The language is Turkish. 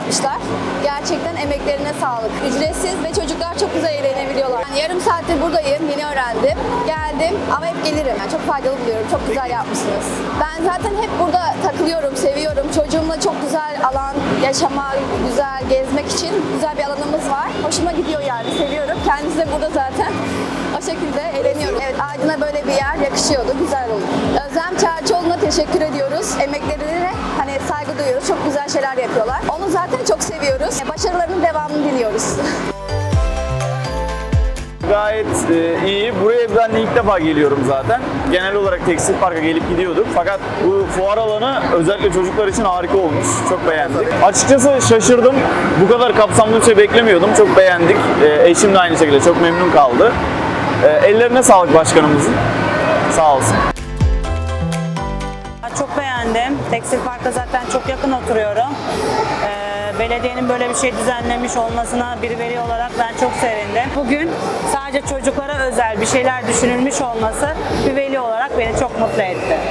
yapmışlar. Gerçekten emeklerine sağlık. Ücretsiz ve çocuklar çok güzel eğlenebiliyorlar. Yani yarım saattir buradayım, yeni öğrendim. Geldim ama hep gelirim. Yani çok faydalı buluyorum. Çok güzel yapmışsınız. Ben zaten hep burada takılıyorum, seviyorum. Çocuğumla çok güzel alan, yaşama, güzel gezmek için güzel bir alanımız var. Hoşuma gidiyor yani, seviyorum. Kendisi de burada zaten. O şekilde eğleniyorum. Evet, Aydın'a böyle bir yer yakışıyordu, güzel oldu. Özlem Çerçoğlu'na teşekkür ediyoruz. Emeklerine hani saygı duyuyoruz. Çok güzel şeyler yapıyorlar. Onu zaten çok seviyoruz. Başarılarının devamını diliyoruz. Gayet e, iyi. Buraya ben ilk defa geliyorum zaten. Genel olarak tekstil parka gelip gidiyorduk. Fakat bu fuar alanı özellikle çocuklar için harika olmuş. Çok beğendik. Açıkçası şaşırdım. Bu kadar kapsamlı bir şey beklemiyordum. Çok beğendik. E, eşim de aynı şekilde çok memnun kaldı. E, ellerine sağlık başkanımızın. Sağ olsun. Beğendim. Tekstil Park'a zaten çok yakın oturuyorum. Ee, belediyenin böyle bir şey düzenlemiş olmasına bir veli olarak ben çok sevindim. Bugün sadece çocuklara özel bir şeyler düşünülmüş olması bir veli olarak beni çok mutlu etti.